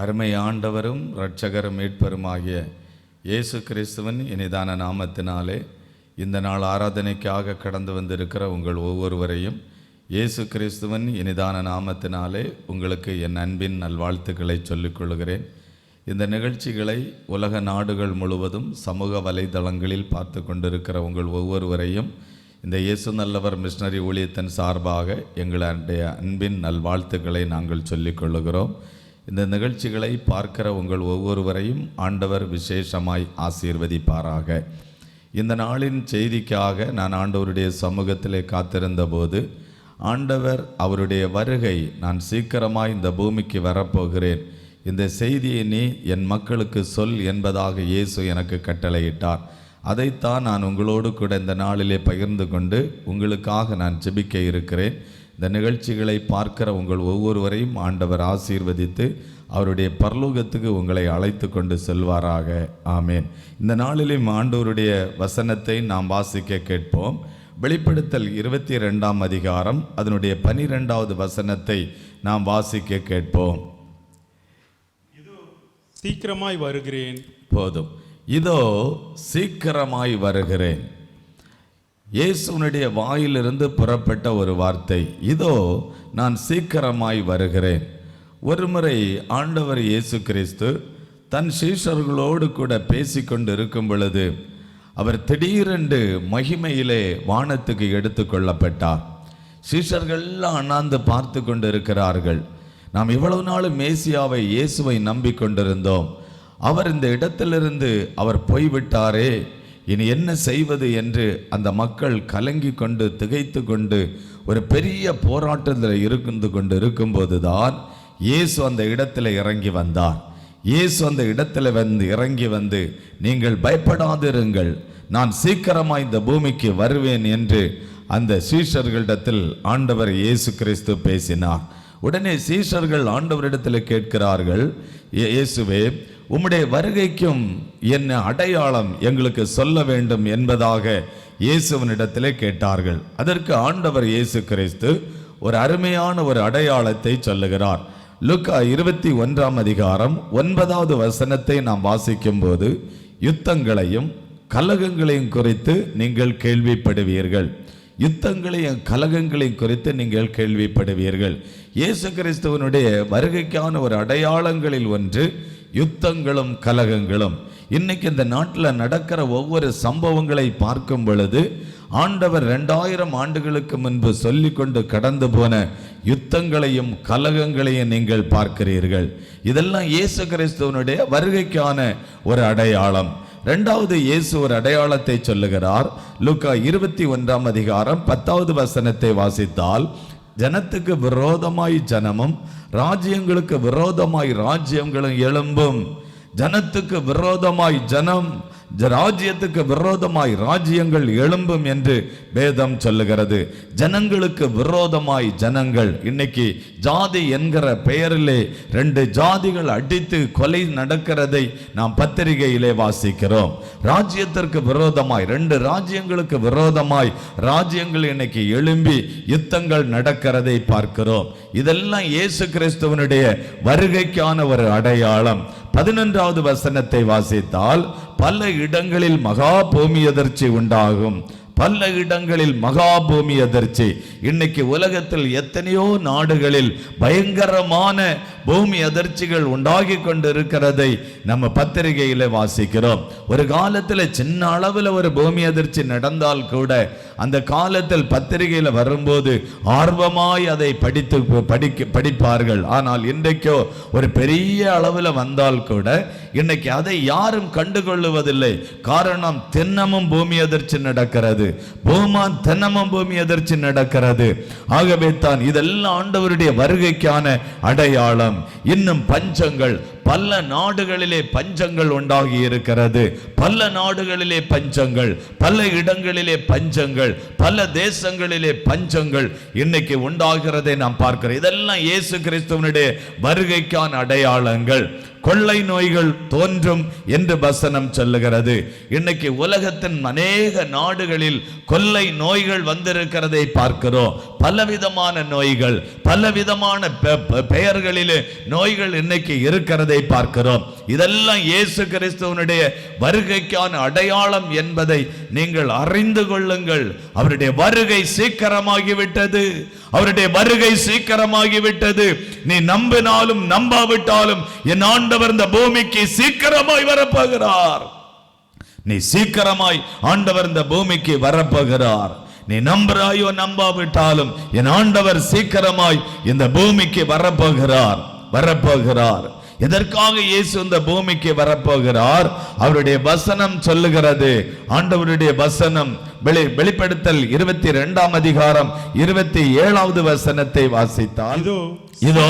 அருமை ஆண்டவரும் இரட்சகரும் மீட்பருமாகிய இயேசு கிறிஸ்துவன் இனிதான நாமத்தினாலே இந்த நாள் ஆராதனைக்காக கடந்து வந்திருக்கிற உங்கள் ஒவ்வொருவரையும் இயேசு கிறிஸ்துவன் இனிதான நாமத்தினாலே உங்களுக்கு என் அன்பின் நல்வாழ்த்துக்களை சொல்லிக் கொள்கிறேன். இந்த நிகழ்ச்சிகளை உலக நாடுகள் முழுவதும் சமூக வலைதளங்களில் பார்த்து கொண்டிருக்கிற உங்கள் ஒவ்வொருவரையும் இந்த இயேசு நல்லவர் மிஷினரி ஊழியத்தின் சார்பாக எங்களுடைய அன்பின் நல்வாழ்த்துக்களை நாங்கள் சொல்லிக் கொள்ளுகிறோம். இந்த நிகழ்ச்சிகளை பார்க்கிற உங்கள் ஒவ்வொருவரையும் ஆண்டவர் விசேஷமாய் ஆசீர்வதிப்பாராக. இந்த நாளின் செய்திக்காக நான் ஆண்டவருடைய சமூகத்திலே காத்திருந்தபோது ஆண்டவர் அவருடைய வருகை நான் சீக்கிரமாய் இந்த பூமிக்கு வரப்போகிறேன். இந்த செய்தியை நீ என் மக்களுக்கு சொல் என்பதாக இயேசு எனக்கு கட்டளையிட்டார். அதைத்தான் நான் உங்களோடு கூட இந்த நாளிலே பகிர்ந்து கொண்டு உங்களுக்காக நான் ஜெபிக்க இருக்கிறேன். இந்த நிகழ்ச்சிகளை பார்க்கிற உங்கள் ஒவ்வொருவரையும் ஆண்டவர் ஆசீர்வதித்து அவருடைய பரலோகத்துக்கு உங்களை அழைத்து கொண்டு செல்வாராக. ஆமேன். இந்த நாளிலும் ஆண்டவருடைய வசனத்தை நாம் வாசிக்க கேட்போம். வெளிப்படுத்தல் இருபத்தி ரெண்டாம் அதிகாரம் அதனுடைய பனிரெண்டாவது வசனத்தை நாம் வாசிக்க கேட்போம். சீக்கிரமாய் வருகிறேன். போதும். இதோ சீக்கிரமாய் வருகிறேன். இயேசுனுடைய வாயிலிருந்து புறப்பட்ட ஒரு வார்த்தை. இதோ நான் சீக்கிரமாய் வருகிறேன். ஒருமுறை ஆண்டவர் இயேசு கிறிஸ்து தன் சீஷர்களோடு கூட பேசிக்கொண்டு இருக்கும் பொழுது அவர் திடீரென்று மகிமையிலே வானத்துக்கு எடுத்துக்கொள்ளப்பட்டார் சீஷர்கள்லாம் அண்ணாந்து பார்த்து கொண்டு இருக்கிறார்கள் நாம் இவ்வளவு நாளும் மேசியாவை இயேசுவை நம்பிக்கொண்டிருந்தோம். அவர் இந்த இடத்திலிருந்து அவர் போய்விட்டாரே. இனி என்ன செய்வது என்று அந்த மக்கள் கலங்கி கொண்டு திகைத்து கொண்டு ஒரு பெரிய போராட்டத்தில் இருந்து கொண்டு இருக்கும்போதுதான் இயேசு அந்த இடத்துல இறங்கி வந்தார். இயேசு அந்த இடத்துல வந்து இறங்கி வந்து நீங்கள் பயப்படாதிருங்கள். நான் சீக்கிரமாக இந்த பூமிக்கு வருவேன் என்று அந்த சீஷர்களிடத்தில் ஆண்டவர் இயேசு கிறிஸ்து பேசினார். உடனே சீஷர்கள் ஆண்டவரிடத்தில் கேட்கிறார்கள் இயேசுவே உம்முடைய வருகைக்கும் என்ன அடையாளம் எங்களுக்கு சொல்ல வேண்டும் என்பதாக இயேசுவனிடத்திலே கேட்டார்கள். அதற்கு ஆண்டவர் இயேசு கிறிஸ்து ஒரு அருமையான ஒரு அடையாளத்தை சொல்லுகிறார். லுக்கா இருபத்தி ஒன்றாம் அதிகாரம் ஒன்பதாவது வசனத்தை நாம் வாசிக்கும்போது யுத்தங்களையும் கலகங்களையும் குறித்து நீங்கள் கேள்விப்படுவீர்கள். யுத்தங்களையும் கலகங்களையும் குறித்து நீங்கள் கேள்விப்படுவீர்கள். இயேசு கிறிஸ்துவனுடைய வருகைக்கான ஒரு அடையாளங்களில் ஒன்று யுத்தங்களும் கலகங்களும். இன்னைக்கு இந்த நாட்டில் நடக்கிற ஒவ்வொரு சம்பவங்களை பார்க்கும் பொழுது ஆண்டவர் ரெண்டாயிரம் ஆண்டுகளுக்கு முன்பு சொல்லிக்கொண்டு கடந்து போன யுத்தங்களையும் கலகங்களையும் நீங்கள் பார்க்கிறீர்கள். இதெல்லாம் இயேசு கிறிஸ்துவனுடைய வருகைக்கான ஒரு அடையாளம். ரெண்டாவது இயேசு ஒரு அடையாளத்தை சொல்லுகிறார். லுக்கா இருபத்தி ஒன்றாம் அதிகாரம் பத்தாவது வசனத்தை வாசித்தால் ஜனத்துக்கு விரோதமாய் ஜனமும் ராஜ்யங்களுக்கு விரோதமாய் ராஜ்யங்களும் எழும்பும். ஜனத்துக்கு விரோதமாய் ஜனம் ராஜ்யத்துக்கு விரோதமாய் ராஜ்யங்கள் எழும்பும் என்று வேதம் சொல்லுகிறது. ஜனங்களுக்கு விரோதமாய் ஜனங்கள் இன்னைக்கு ஜாதி என்கிற பெயரிலே ரெண்டு ஜாதிகள் அடித்து கொலை நடக்கிறதை நாம் பத்திரிகையிலே வாசிக்கிறோம். ராஜ்யத்திற்கு விரோதமாய் ரெண்டு ராஜ்யங்களுக்கு விரோதமாய் ராஜ்யங்கள் இன்னைக்கு எழும்பி யுத்தங்கள் நடக்கிறதை பார்க்கிறோம். இதெல்லாம் இயேசு கிறிஸ்துவனுடைய வருகைக்கான ஒரு அடையாளம். பதினொன்றாவது வசனத்தை வாசித்தால் பல இடங்களில் மகா பூமி எதிர்ச்சி உண்டாகும். பல இடங்களில் மகா பூமி அதிர்ச்சி. இன்னைக்கு உலகத்தில் எத்தனையோ நாடுகளில் பயங்கரமான பூமி அதிர்ச்சிகள் உண்டாகி கொண்டிருக்கிறதை நம்ம பத்திரிகையில் வாசிக்கிறோம். ஒரு காலத்தில் சின்ன அளவில் ஒரு பூமி அதிர்ச்சி நடந்தால் கூட அந்த காலத்தில் பத்திரிகையில் வரும்போது ஆர்வமாய் அதை படித்து படிக்க படிப்பார்கள். ஆனால் இன்றைக்கோ ஒரு பெரிய அளவில் வந்தால் கூட இன்னைக்கு அதை யாரும் கண்டுகொள்ளுவதில்லை. காரணம் தின்னமும் பூமி அதிர்ச்சி நடக்கிறது. பூமான் தினமும் பூமி அதிர்ச்சி நடக்கிறது. ஆகவே தான் இதெல்லாம் ஆண்டவருடைய வருகைக்கான அடையாளம். இன்னும் பஞ்சங்கள் பல நாடுகளிலே பஞ்சங்கள் உண்டாகி இருக்கிறது. பல நாடுகளிலே பஞ்சங்கள் பல இடங்களிலே பஞ்சங்கள் பல தேசங்களிலே பஞ்சங்கள் இன்னைக்கு உண்டாகிறதை நாம் பார்க்கிறோம். இதெல்லாம் இயேசு கிறிஸ்துவனுடைய வருகைக்கான அடையாளங்கள். கொள்ளை நோய்கள் தோன்றும் என்று வசனம் சொல்லுகிறது. இன்னைக்கு உலகத்தின் அநேக நாடுகளில் கொள்ளை நோய்கள் வந்திருக்கிறதை பார்க்கிறோம். பலவிதமான நோய்கள் பலவிதமான பெ- பெயர்களிலே நோய்கள் இன்னைக்கு இருக்கிறதை பார்க்கிறோம். இதெல்லாம் இயேசு கிறிஸ்துவனுடைய வருகைக்கான அடையாளம் என்பதை நீங்கள் அறிந்து கொள்ளுங்கள். அவருடைய வருகை சீக்கிரமாகிவிட்டது. அவருடைய வருகை சீக்கிரமாகிவிட்டது. நீ நம்பினாலும் நம்பாவிட்டாலும் என் ஆண்டவர் இந்த பூமிக்கு சீக்கிரமாய் வரப்போகிறார். நீ சீக்கிரமாய் ஆண்டவர் இந்த பூமிக்கு வரப்போகிறார். நீ நம்புறாயோ நம்பாவிட்டாலும் என் ஆண்டவர் சீக்கிரமாய் இந்த பூமிக்கு வரப்போகிறார் வரப்போகிறார். எதற்காக இயேசு இந்த பூமிக்கு வரப்போகிறார்? அவருடைய வசனம் சொல்லுகிறது. ஆண்டவருடைய வசனம் வெளி வெளிப்படுத்தல் இருபத்தி இரண்டாம் அதிகாரம் இருபத்தி ஏழாவது வசனத்தை வாசித்தால் இதோ இதோ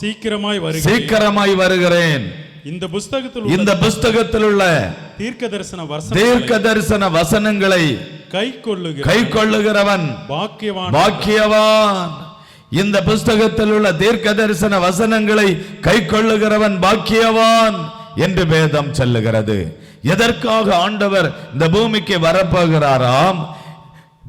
சீக்கிரமாய் சீக்கிரமாய் வருகிறேன். இந்த புஸ்தகத்தில் இந்த புஸ்தகத்தில் உள்ள தீர்க்க தரிசன தீர்க்க தரிசன வசனங்களை கை கொள்ளுகிற கை கொள்ளுகிறவன் பாக்கியவான். பாக்கியவான். இந்த புஸ்தகத்தில் உள்ள தீர்க்க தரிசன வசனங்களை கை கொள்ளுகிறவன் பாக்கியவான் என்று வேதம் சொல்லுகிறது. எதற்காக ஆண்டவர் இந்த பூமிக்கு வரப்போகிறாராம்?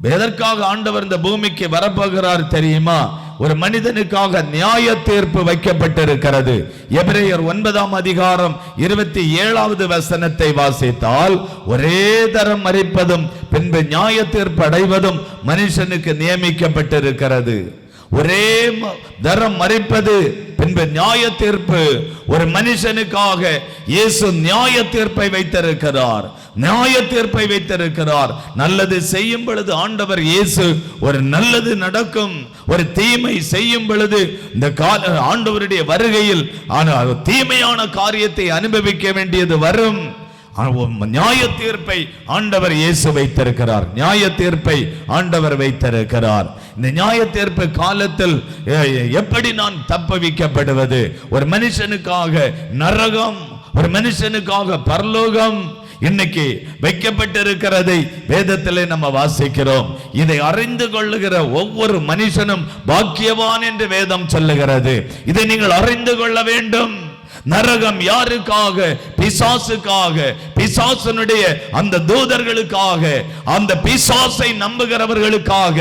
எதற்காக ஆண்டவர் இந்த பூமிக்கு வரப்போகிறார் தெரியுமா? ஒரு மனிதனுக்காக நியாய தீர்ப்பு வைக்கப்பட்டிருக்கிறது. எபிரேயர் ஒன்பதாம் அதிகாரம் இருபத்தி ஏழாவது வசனத்தை வாசித்தால் ஒரே தரம் மறிப்பதும் பின்பு நியாய தீர்ப்பு அடைவதும் மனுஷனுக்கு நியமிக்கப்பட்டிருக்கிறது. ஒரே ம- தரம் மறைப்பது பின்பு நியாய தீர்ப்பு. ஒரு மனுஷனுக்காக இயேசு நியாய தீர்ப்பை வைத்திருக்கிறார். நியாய தீர்ப்பை வைத்திருக்கிறார். நல்லது செய்யும் பொழுது ஆண்டவர் இயேசு ஒரு நல்லது நடக்கும். ஒரு தீமை செய்யும் பொழுது இந்த கால ஆண்டவருடைய வருகையில் ஆனால் தீமையான காரியத்தை அனுபவிக்க வேண்டியது வரும். நியாய தீர்ப்பை ஆண்டவர் இயேசு வைத்திருக்கிறார். நியாய தீர்ப்பை ஆண்டவர் வைத்திருக்கிறார். இந்த நியாய தீர்ப்பு காலத்தில் எப்படி நான் தப்பவிக்கப்படுவது? ஒரு மனுஷனுக்காக நரகம் ஒரு மனுஷனுக்காக பரலோகம் இன்னைக்கு வைக்கப்பட்டிருக்கிறதை வேதத்திலே நம்ம வாசிக்கிறோம். இதை அறிந்து கொள்ளுகிற ஒவ்வொரு மனுஷனும் பாக்கியவான் என்று வேதம் சொல்லுகிறது. இதை நீங்கள் அறிந்து கொள்ள வேண்டும். நரகம் யாருக்காக பிசாசுக்காக பிசாசனுடைய அந்த தூதர்களுக்காக அந்த பிசாசை நம்புகிறவர்களுக்காக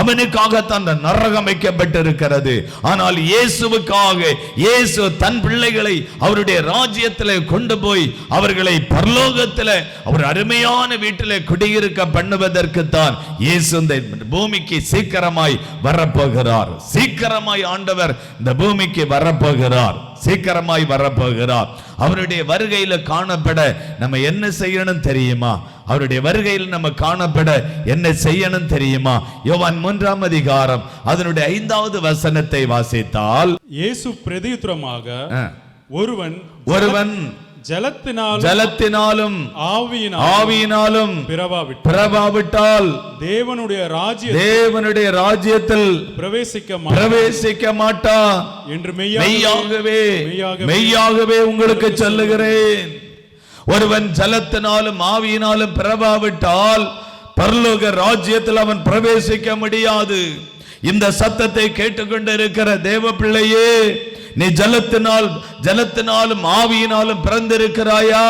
அவனுக்காக அந்த நரகம் வைக்கப்பட்டிருக்கிறது. ஆனால் இயேசுவுக்காக இயேசு தன் பிள்ளைகளை அவருடைய ராஜ்யத்தில் கொண்டு போய் அவர்களை பரலோகத்தில் அவர் அருமையான வீட்டில் குடியிருக்க பண்ணுவதற்கு தான் இயேசு இந்த பூமிக்கு சீக்கிரமாய் வரப்போகிறார். சீக்கிரமாய் ஆண்டவர் இந்த பூமிக்கு வரப்போகிறார். சீக்கிரமாய் வரப்போகிறார். அவருடைய வருகையில காணப்பட நம்ம என்ன செய்யணும் தெரியுமா? அவருடைய வருகையில் நம்ம காணப்பட என்ன செய்யணும் தெரியுமா? யோவான் மூன்றாம் அதிகாரம் அதனுடைய ஐந்தாவது வசனத்தை வாசித்தால் இயேசு பிரதியுத்தரமாக ஒருவன் ஒருவன் ஜலத்தினால் ஜலத்தினாலும் ஆவியினால் ஆவியினாலும் பிறவாவிட்டு பிறவாவிட்டால் தேவனுடைய ராஜ்ய தேவனுடைய ராஜ்யத்தில் பிரவேசிக்க பிரவேசிக்க மாட்டான் என்று மெய்யாகவே மெய்யாகவே மெய்யாகவே உங்களுக்கு சொல்லுகிறேன். ஒருவன் ஜலத்தினாலும் ஆவியினாலும் பிறவாவிட்டால் பரலோக ராஜ்யத்தில் அவன் பிரவேசிக்க முடியாது. இந்த சத்தத்தை கேட்டுக்கொண்டிருக்கிற தேவ பிள்ளையே நீ ஜலத்தினால் ஜலத்தினாலும் ஆவியினாலும் பிறந்திருக்கிறாயா?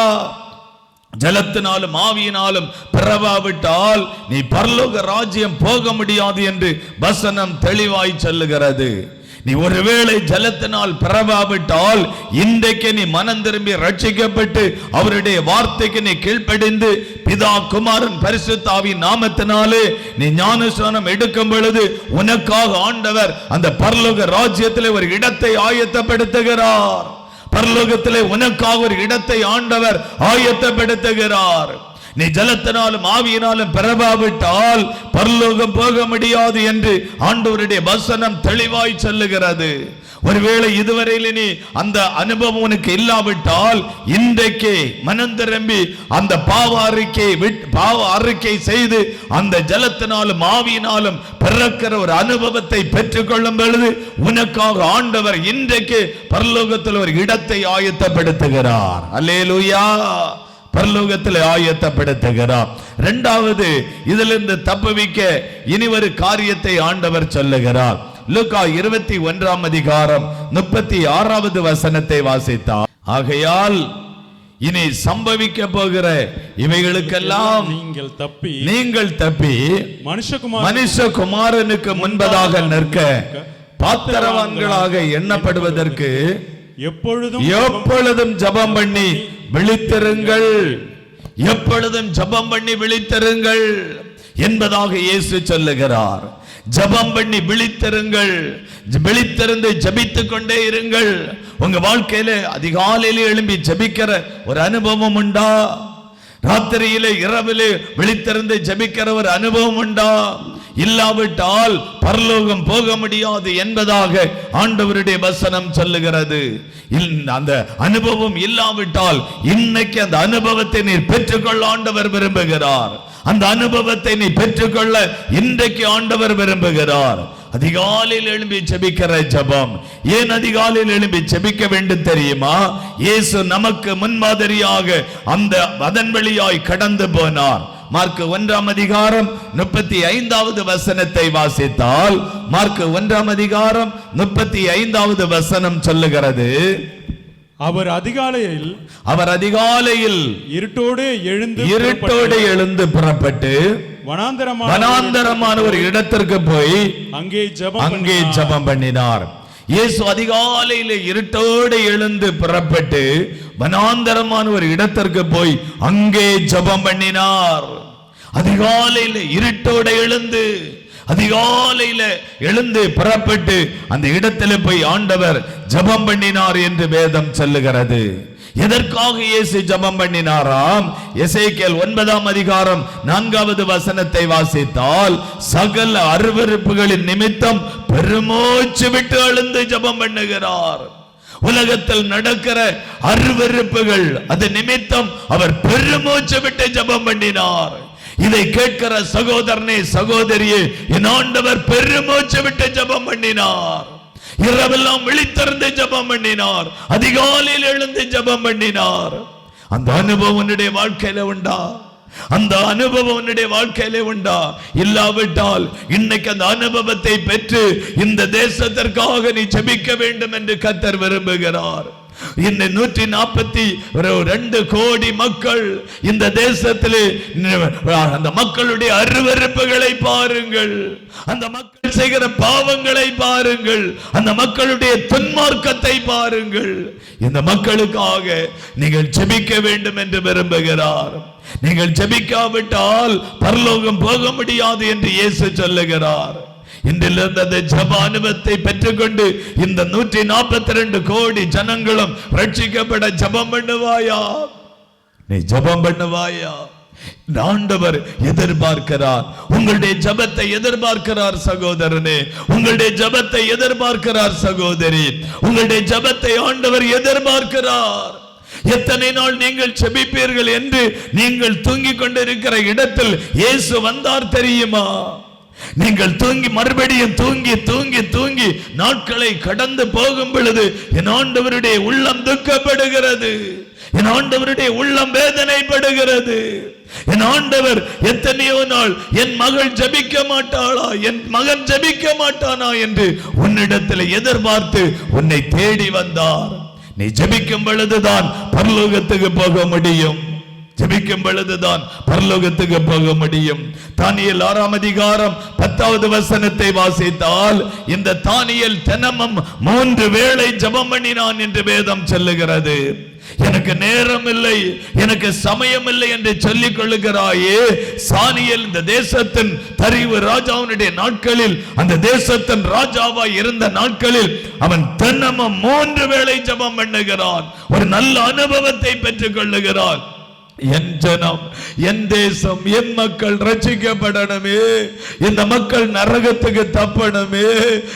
ஜலத்தினாலும் ஆவியினாலும் பிறவாவிட்டால் நீ பரலோக ராஜ்யம் போக முடியாது என்று வசனம் தெளிவாய் சொல்லுகிறது. நீ ஒருவேளை ஜலத்தினால் பிறவாவிட்டால் இன்றைக்கு நீ மனம் திரும்பி ரட்சிக்கப்பட்டு அவருடைய வார்த்தைக்கு நீ கீழ்ப்படிந்து பிதா குமாரன் பரிசுத்தாவின் நாமத்தினாலே நீ ஞானஸ்தானம் எடுக்கும் பொழுது உனக்காக ஆண்டவர் அந்த பரலோக ராஜ்யத்திலே ஒரு இடத்தை ஆயத்தப்படுத்துகிறார். பரலோகத்திலே உனக்காக ஒரு இடத்தை ஆண்டவர் ஆயத்தப்படுத்துகிறார். நீ ஜலத்தினாலும் ஆவியினாலும் பிறவாவிட்டால் பரலோகம் போக முடியாது என்று ஆண்டவருடைய வசனம் தெளிவாய் சொல்லுகிறது. ஒருவேளை இதுவரையில் நீ அந்த அனுபவம் உனக்கு இல்லாவிட்டால் இன்றைக்கே மனம் திரும்பி அந்த பாவ அறிக்கை விட்- பாவ அறிக்கை செய்து அந்த ஜலத்தினாலும் ஆவியினாலும் பிறக்கிற ஒரு அனுபவத்தை பெற்றுக்கொள்ளும் பொழுது உனக்காக ஆண்டவர் இன்றைக்கு பரலோகத்தில் ஒரு இடத்தை ஆயத்தப்படுத்துகிறார். அல்லேலூயா! பரலோகத்தில் ஆயத்தப்படுத்துகிறார். இரண்டாவது இதிலிருந்து தப்புவிக்க இனி ஒரு காரியத்தை ஆண்டவர் சொல்லுகிறார். லூக்கா இருபத்தி ஒன்றாம் அதிகாரம் முப்பத்தி ஆறாவது வசனத்தை வாசித்தார். ஆகையால் இனி சம்பவிக்க போகிற இவைகளுக்கெல்லாம் நீங்கள் தப்பி நீங்கள் தப்பி மனுஷகுமார் மனுஷகுமாரனுக்கு முன்பதாக நிற்க பாத்திரவான்களாக எண்ணப்படுவதற்கு எப்பொழுதும் எப்பொழுதும் ஜெபம் பண்ணி விழித்திருங்கள். எப்பொழுதும் ஜெபம் பண்ணி விழித்திருங்கள் என்பதாக இயேசு சொல்லுகிறார். ஜெபம் பண்ணி விழித்திருங்கள். விழித்திருந்து ஜெபித்துக் கொண்டே இருங்கள். உங்க வாழ்க்கையில அதிகாலையில எழும்பி ஜெபிக்கிற ஒரு அனுபவம் உண்டா? ராத்திரியிலே இரவிலே விழித்திருந்து ஜெபிக்கிற ஒரு அனுபவம் உண்டா? இல்லாவிட்டால் பரலோகம் போக முடியாது என்பதாக ஆண்டவருடைய வசனம் சொல்லுகிறது. அந்த அனுபவம் இல்லாவிட்டால் இன்னைக்கு அந்த அனுபவத்தை நீர் பெற்றுக்கொள்ள ஆண்டவர் விரும்புகிறார். அந்த அனுபவத்தை நீ பெற்றுக்கொள்ள இன்றைக்கு ஆண்டவர் விரும்புகிறார். அதிகாலையில் எழும்பி செபிக்கிற ஜபம். ஏன் அதிகாலையில் எழும்பி செபிக்க வேண்டும் தெரியுமா? இயேசு நமக்கு முன்மாதிரியாக அந்த அதன் வழியாய் கடந்து போனார். மார்க் ஒன்றாம் அதிகாரம் முப்பத்தி ஐந்தாவது வசனத்தை வாசித்தால் மார்க் ஒன்றாம் அதிகாரம் முப்பத்தி ஐந்தாவது வசனம் சொல்லுகிறது. அவர் அதிகாலையில் அவர் அதிகாலையில் இருட்டோடு எழுந்து இருட்டோடு எழுந்து புறப்பட்டு வனாந்தரமான வனாந்தரமான ஒரு இடத்திற்கு போய் அங்கே ஜெபம் அங்கே. ஜெபம் பண்ணினார். இயேசு அதிகாலையில இருட்டோடு எழுந்து புறப்பட்டு வனாந்தரமான ஒரு இடத்திற்கு போய் அங்கே ஜெபம் பண்ணினார். அதிகாலையில இருட்டோடு எழுந்து அதிகாலையில எழுந்து புறப்பட்டு அந்த இடத்துல போய் ஆண்டவர் ஜெபம் பண்ணினார் என்று வேதம் சொல்லுகிறது. எதற்காக இயேசு ஜெபம் பண்ணினாராம்? எசைக்கேல் ஒன்பதாம் அதிகாரம் நான்காவது வசனத்தை வாசித்தால் சகல அருவருப்புகளின் நிமித்தம் பெருமூச்சு விட்டு அழுந்து ஜெபம் பண்ணுகிறார். உலகத்தில் நடக்கிற அருவருப்புகள் அது நிமித்தம் அவர் பெருமூச்சு விட்டு ஜெபம் பண்ணினார். இதை கேட்கிற சகோதரனே சகோதரியே என் ஆண்டவர் பெருமூச்சு விட்டு ஜெபம் பண்ணினார். இரவெல்லாம் விழித்திருந்து ஜெபம் பண்ணினார். அதிகாலையில் எழுந்து ஜெபம் பண்ணினார். அந்த அனுபவம் உன்னுடைய வாழ்க்கையில உண்டா? அந்த அனுபவம் உன்னுடைய வாழ்க்கையில உண்டா? இல்லாவிட்டால் இன்னைக்கு அந்த அனுபவத்தை பெற்று இந்த தேசத்திற்காக நீ ஜெபிக்க வேண்டும் என்று கத்தர் விரும்புகிறார். இந்த நூற்றி நாற்பத்தி ரெண்டு கோடி மக்கள் இந்த தேசத்தில் அந்த மக்களுடைய அருவருப்புகளை பாருங்கள். அந்த மக்கள் செய்கிற பாவங்களை பாருங்கள். அந்த மக்களுடைய துன்மார்க்கத்தை பாருங்கள். இந்த மக்களுக்காக நீங்கள் ஜெபிக்க வேண்டும் என்று விரும்புகிறார். நீங்கள் ஜெபிக்காவிட்டால் பரலோகம் போக முடியாது என்று இயேசு சொல்லுகிறார். இன்றிலிருந்து அந்த ஜப அனுபவத்தை பெற்றுக்கொண்டு இந்த நூற்றி நாற்பத்தி ரெண்டு கோடி ஜனங்களும் ரட்சிக்கப்பட ஜபம் பண்ணுவாயா? நீ ஜபம் பண்ணுவாயா? ஆண்டவர் எதிர்பார்க்கிறார். உங்களுடைய ஜபத்தை எதிர்பார்க்கிறார் சகோதரனே. உங்களுடைய ஜபத்தை எதிர்பார்க்கிறார் சகோதரி. உங்களுடைய ஜபத்தை ஆண்டவர் எதிர்பார்க்கிறார். எத்தனை நாள் நீங்கள் செபிப்பீர்கள் என்று நீங்கள் தூங்கிக் கொண்டிருக்கிற இடத்தில் இயேசு வந்தார் தெரியுமா? நீங்கள் தூங்கி மறுபடியும் தூங்கி தூங்கி தூங்கி நாட்களை கடந்து போகும் பொழுது என் ஆண்டவருடைய உள்ளம் துக்கப்படுகிறது. என் ஆண்டவருடைய உள்ளம் வேதனைப்படுகிறது. என் ஆண்டவர் எத்தனையோ நாள் என் மகள் ஜபிக்க மாட்டாளா என் மகன் ஜபிக்க மாட்டானா என்று உன்னிடத்தில் எதிர்பார்த்து உன்னை தேடி வந்தார். நீ ஜபிக்கும் பொழுதுதான் பரலோகத்துக்கு போக முடியும். ஜபிக்கும் பொழுதுதான் பரலோகத்துக்கு போக முடியும். தானியல் ஆறாம் அதிகாரம் பத்தாவது வசனத்தை வாசித்தால் இந்த தானியல் தினமும் மூன்று வேளை ஜெபம் பண்ணினான் என்று வேதம் சொல்லுகிறது. எனக்கு நேரம் இல்லை எனக்கு சமயம் இல்லை என்று சொல்லிக் கொள்ளுகிறாயே சானியல் இந்த தேசத்தின் தரிவு ராஜாவினுடைய நாட்களில் அந்த தேசத்தின் ராஜாவாய் இருந்த நாட்களில் அவன் தினமும் மூன்று வேளை ஜெபம் பண்ணுகிறான். ஒரு நல்ல அனுபவத்தை பெற்றுக் கொள்ளுகிறான். என் ஜனம் என் தேசம் என் மக்கள் ரசிக்கப்படணுமே இந்த மக்கள் நரகத்துக்கு தப்பணுமே.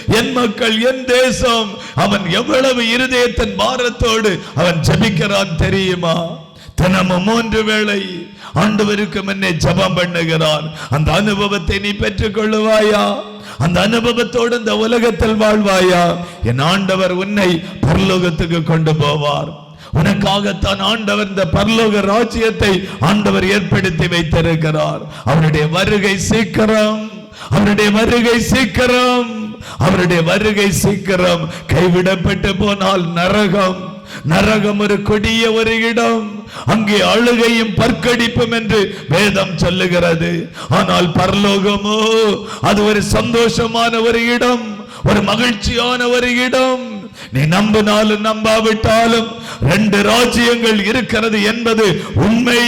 என் மக்கள் என் தேசம். அவன் எவ்வளவு இருதயத்தின் பாரத்தோடு அவன் ஜபிக்கிறான் தெரியுமா? தினமும் மூன்று வேளை ஆண்டவருக்கு முன்னே ஜபம் பண்ணுகிறான். அந்த அனுபவத்தை நீ பெற்றுக் கொள்ளுவாயா அந்த அனுபவத்தோடு இந்த உலகத்தில் வாழ்வாயா? என் ஆண்டவர் உன்னை பரலோகத்துக்கு கொண்டு போவார். உனக்காகத்தான் ஆண்டவர் இந்த பரலோக ராஜ்யத்தை ஆண்டவர் ஏற்படுத்தி வைத்திருக்கிறார். அவருடைய வருகை சீக்கிரம். அவருடைய வருகை சீக்கிரம். அவருடைய வருகை சீக்கிரம் கைவிடப்பட்டு போனால் நரகம். நரகம் ஒரு கொடிய ஒரு இடம். அங்கே அழுகையும் பற்கடிப்பும் என்று வேதம் சொல்லுகிறது. ஆனால் பரலோகமோ அது ஒரு சந்தோஷமான ஒரு இடம். ஒரு மகிழ்ச்சியான ஒரு இடம். நீ நம்பினாலும் நம்பாவிட்டாலும் ரெண்டு ராஜ்யங்கள் இருக்கிறது என்பது உண்மை.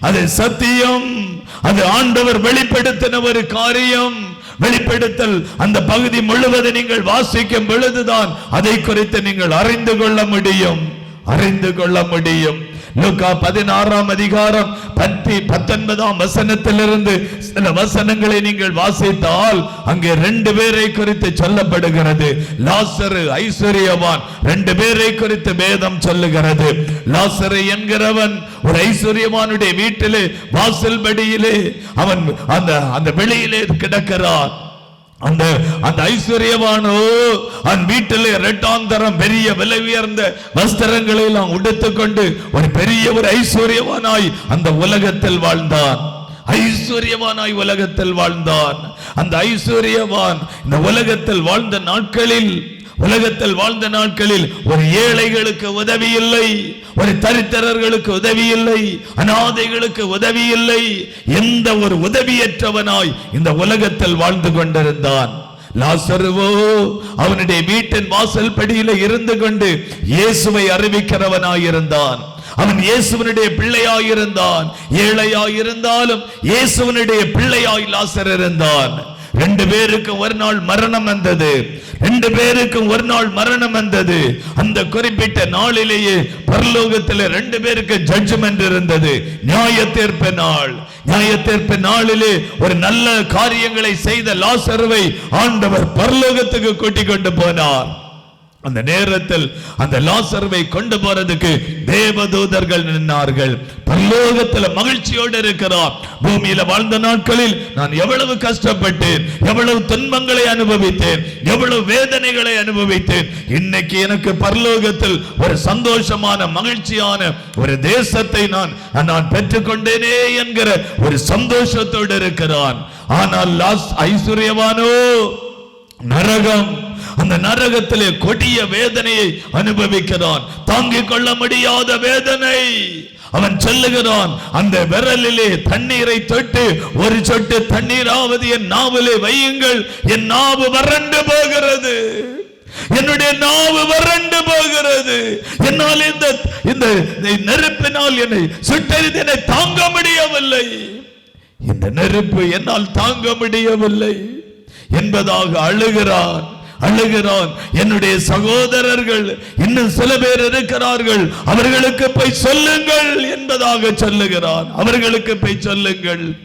அது சத்தியம். அது ஆண்டவர் வெளிப்படுத்தின ஒரு காரியம். வெளிப்படுத்தல் அந்த பகுதி முழுவதும் நீங்கள் வாசிக்கும் பொழுதுதான் அதை குறித்து நீங்கள் அறிந்து கொள்ள முடியும். அறிந்து கொள்ள முடியும். லூக்கா பதினாறாம் அதிகாரம் பத்தி பத்தொன்பதாம் வசனத்திலிருந்து சில வசனங்களை நீங்கள் வாசித்தால் அங்கே ரெண்டு பேரை குறித்து சொல்லப்படுகிறது. லாசரு ஐஸ்வர்யவான் ரெண்டு பேரை குறித்து வேதம் சொல்லுகிறது. லாசரு என்கிறவன் ஒரு ஐஸ்வர்யவானுடைய வீட்டிலே வாசல் படியிலே அவன் அந்த அந்த வெளியிலே கிடக்கிறான். அந்த அந்த ஐஸ்வர்யவானோ அந்த வீட்டிலே இரட்டாந்தரம் பெரிய விலை உயர்ந்த வஸ்திரங்களை எல்லாம் உடுத்துக்கொண்டு ஒரு பெரிய ஒரு ஐஸ்வர்யவானாய் அந்த உலகத்தில் வாழ்ந்தான். ஐஸ்வர்யவானாய் உலகத்தில் வாழ்ந்தான். அந்த ஐஸ்வர்யவான் இந்த உலகத்தில் வாழ்ந்த நாட்களில் உலகத்தில் வாழ்ந்த நாட்களில் ஒரு ஏழைகளுக்கு உதவி இல்லை ஒரு தரித்திரர்களுக்கு உதவி இல்லை அனாதைகளுக்கு உதவி இல்லை எந்த ஒரு உதவியற்றவனாய் இந்த உலகத்தில் வாழ்ந்து கொண்டிருந்தான். லாசருவோ அவனுடைய வீட்டின் வாசல் படியில இருந்து கொண்டு இயேசுவை அறிவிக்கிறவனாயிருந்தான். அவன் இயேசுவனுடைய பிள்ளையாயிருந்தான். ஏழையாயிருந்தாலும் இயேசுவனுடைய பிள்ளையாய் லாசர் இருந்தான். ரெண்டு பேருக்கு ஒரு நாள் மரணம் வந்தது. ரெண்டு பேருக்கும் ஒரு நாள் மரணம் வந்தது. அந்த குறிப்பிட்ட நாளிலேயே பரலோகத்தில் ரெண்டு பேருக்கு ஜட்ஜ்மெண்ட் இருந்தது. நியாய தீர்ப்பு நாள். நியாய தீர்ப்பு நாளிலே ஒரு நல்ல காரியங்களை செய்த லாசருவை ஆண்டவர் பரலோகத்துக்கு கூட்டிக் கொண்டு போனார். அந்த நேரத்தில் அந்த லாசர்வை கொண்டு போறதுக்கு தேவதூதர்கள் நின்றார்கள் பரலோகத்தில் மகிழ்ச்சியோடு இருக்கிறார். பூமியில வாழ்ந்த நாட்களில் நான் எவ்வளவு கஷ்டப்பட்டேன் எவ்வளவு துன்பங்களை அனுபவித்தேன் எவ்வளவு வேதனைகளை அனுபவித்தேன். இன்னைக்கு எனக்கு பரலோகத்தில் ஒரு சந்தோஷமான மகிழ்ச்சியான ஒரு தேசத்தை நான் நான் பெற்றுக்கொண்டேனே என்கிற ஒரு சந்தோஷத்தோடு இருக்கிறான். ஆனால் லாஸ் ஐஸ்வர்யவானோ நரகம் அந்த நரகத்திலே கொடிய வேதனையை அனுபவிக்கிறான். தாங்கிக் கொள்ள முடியாத வேதனை. அவன் சொல்லுகிறான் அந்த விரலிலே தண்ணீரை தொட்டு ஒரு சொட்டு தண்ணீராவது என் நாவிலே வையுங்கள். என் நாவு வறண்டு போகிறது. என்னுடைய நாவு வறண்டு போகிறது. என்னால் இந்த இந்த நெருப்பினால் என்னை சுட்டறிந்து என்னை தாங்க முடியவில்லை. இந்த நெருப்பு என்னால் தாங்க முடியவில்லை. என்பதாக அழுகிறான். அழுகிறான். என்னுடைய சகோதரர்கள் இன்னும் சில பேர் இருக்கிறார்கள். அவர்களுக்கு போய் சொல்லுங்கள் என்பதாக சொல்லுகிறான். அவர்களுக்கு போய் சொல்லுங்கள்.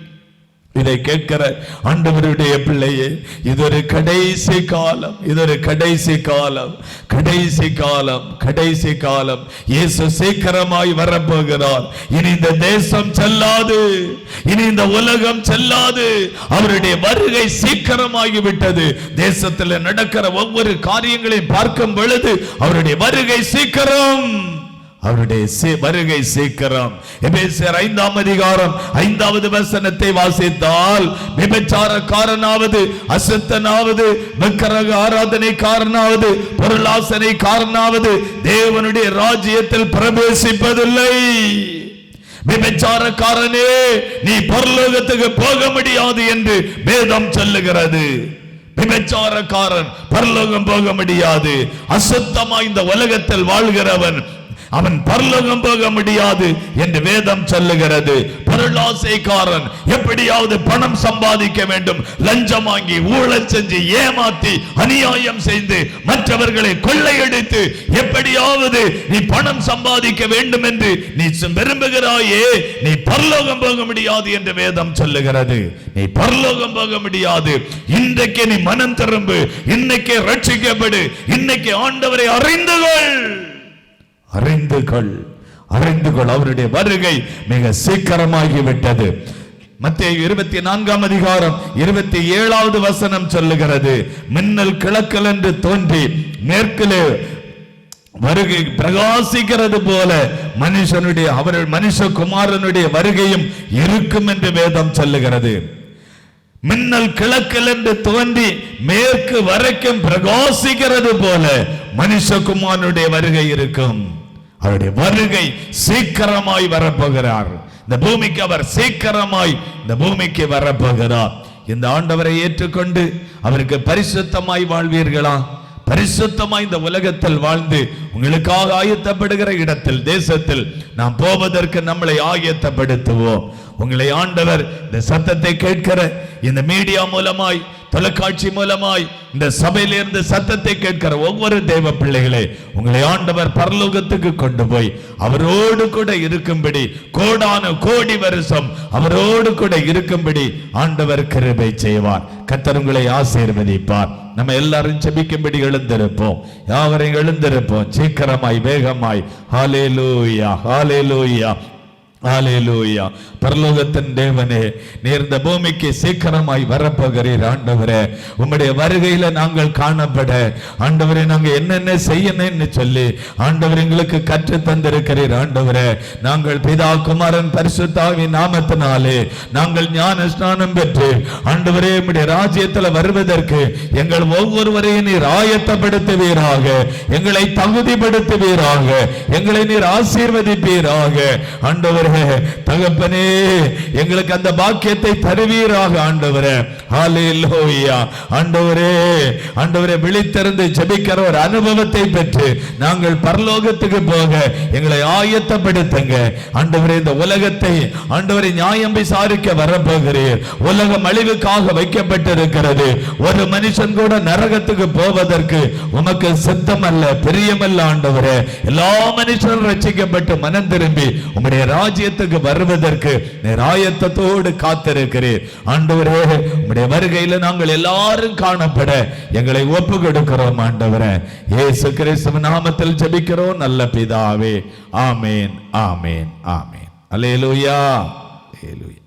இதை கேட்கிற ஆண்டவருடைய பிள்ளையே இது ஒரு கடைசி காலம் இது ஒரு கடைசி காலம் கடைசி காலம் கடைசி காலம். இயேசு சீக்கிரமாய் வரப்போகிறார். இனி இந்த தேசம் செல்லாது இனி இந்த உலகம் செல்லாது. அவருடைய வருகை சீக்கிரமாகி விட்டது. தேசத்தில் நடக்கிற ஒவ்வொரு காரியங்களையும் பார்க்கும் பொழுது அவருடைய வருகை சீக்கிரம். அவருடைய வருகை சீக்கிரம் ஐந்தாம் அதிகாரம் ஐந்தாவது வசனத்தை வாசித்தால் விபச்சாரக்காரனாவது அசுத்தனாவது விக்கிரக ஆராதனைக்காரனாவது பொருளாசனைக்காரனாவது தேவனுடைய ராஜ்யத்தில் பிரவேசிப்பதில்லை. விபச்சாரக்காரனே நீ பரலோகத்துக்கு போக முடியாது என்று வேதம் சொல்லுகிறது. விபச்சாரக்காரன் பரலோகம் போக முடியாது. அசுத்தமா இந்த உலகத்தில் வாழ்கிறவன் அவன் பரலோகம் போக முடியாது என்று வேதம் சொல்லுகிறது. பொருளாசைக்காரன் எப்படியாவது பணம் சம்பாதிக்க வேண்டும். லஞ்சம் வாங்கி ஊழல் செஞ்சு ஏமாத்தி அநியாயம் செய்து மற்றவர்களை கொள்ளையடித்து எப்படியாவது நீ பணம் சம்பாதிக்க வேண்டும் என்று நீ விரும்புகிறாயே நீ பரலோகம் போக முடியாது என்று வேதம் சொல்லுகிறது. நீ பரலோகம் போக முடியாது. இன்றைக்கு நீ மனம் திரும்பு இன்னைக்கு ரட்சிக்கப்படு இன்னைக்கு ஆண்டவரை அறிந்து கொள். அறிந்து கொள். அறிந்து கொள். அவருடைய வருகை மிக சீக்கிரமாகி விட்டது மத்திய இருபத்தி நான்காம் அதிகாரம் இருபத்தி ஏழாவது வசனம் சொல்லுகிறது. மின்னல் கிழக்கல் என்று தோன்றி மேற்கிலே வருகை பிரகாசிக்கிறது போல மனுஷனுடைய அவர் மனுஷகுமாரனுடைய வருகையும் இருக்கும் என்று வேதம் சொல்லுகிறது. மின்னல் கிழக்கில் என்று தோன்றி மேற்கு வரைக்கும் பிரகாசிக்கிறது போல மனுஷகுமாரனுடைய வருகை இருக்கும். அவருடைய வருகை சீக்கிரமாய் வரப்போகிறார். இந்த பூமிக்கு அவர் சீக்கிரமாய் இந்த பூமிக்கு வரப்போகிறார். இந்த ஆண்டவரை ஏற்றுக்கொண்டு அவருக்கு பரிசுத்தமாய் வாழ்வீர்களா? பரிசுத்தமாய் இந்த உலகத்தில் வாழ்ந்து உங்களுக்காக ஆயத்தப்படுகிற இடத்தில் தேசத்தில் நாம் போவதற்கு நம்மளை ஆயத்தப்படுத்துவோம். உங்களை ஆண்டவர் இந்த சத்தத்தை கேட்கிற இந்த மீடியா மூலமாய் தொலைக்காட்சி மூலமாய் இந்த சபையிலிருந்து சத்தத்தை கேட்கிற ஒவ்வொரு தேவ பிள்ளைகளே உங்களை ஆண்டவர் பரலோகத்துக்கு கொண்டு போய் அவரோடு கூட இருக்கும்படி கோடான கோடி வருஷம் அவரோடு கூட இருக்கும்படி ஆண்டவர் கிருபை செய்வார். கர்த்தர் உங்களை ஆசீர்வதிப்பார். நம்ம எல்லாரும் செபிக்கும்படி எழுந்திருப்போம். யாவரையும் எழுந்திருப்போம். சீக்கிரமாய் வேகமாய். ஹாலே லூயா ஹாலே லூயா ஹalleluya. பரலோகத்தின் தேவனே நீர் இந்த பூமிக்கு சீக்கிரமாய் வரப்போகிறீர் ஆண்டவரே. உம்முடைய வருகையில நாங்கள் காணப்பட. ஆண்டவரே நாங்க என்னென்ன செய்யணும்னு சொல்லி ஆண்டவர் எங்களுக்கு கற்று தந்திருக்கிறீர் ஆண்டவரே. நாங்கள் பிதா குமாரன் பரிசுத்தாவி நாமத்தினாலே நாங்கள் ஞான ஸ்நானம் பெற்று ஆண்டவரே உம்முடைய ராஜ்யத்துல வருவதற்கு எங்கள் ஒவ்வொருவரையும் நீர் ஆயத்தப்படுத்துவீராக. எங்களை தகுதிப்படுத்துவீராக. எங்களை நீர் ஆசீர்வதிப்பீராக. ஆண்டவரே தகப்பனே எங்களுக்கு அந்த பாக்கியத்தை தருவீராக ஆண்டவரே. ஹalleluya. ஆண்டவரே ஆண்டவரே விழித்திருந்து ஜெபிக்கிற ஒரு அனுபவத்தை பெற்று நாங்கள் பரலோகத்துக்கு போக எங்களை ஆயத்தப்படுத்துங்க. ஆண்டவரே இந்த உலகத்தை ஆண்டவரை நியாயம் விசாரிக்க வரப்போகிறீர். உலகம் அழிவுக்காக வைக்கப்பட்டிருக்கிறது. ஒரு மனுஷன் கூட நரகத்துக்கு போவதற்கு உமக்கு சித்தம் அல்ல பிரியமல்ல ஆண்டவரே. எல்லா மனுஷரும் ரட்சிக்கப்பட்டு மனம் திரும்பி உம்முடைய ராஜ்யத்துக்கு வருவதற்கு நிராயத்தத்தோடு காத்திருக்கிறேன் ஆண்டவரே உம்முடைய வருகையில நாங்கள் எல்லாரும் காணப்பட எங்களை ஒப்பு கொடுக்கிறோம் ஆண்டவரே. இயேசு கிறிஸ்துவ நாமத்தில் ஜெபிக்கிறோம் நல்ல பிதாவே. ஆமேன் ஆமேன் ஆமேன். Alleluia alleluia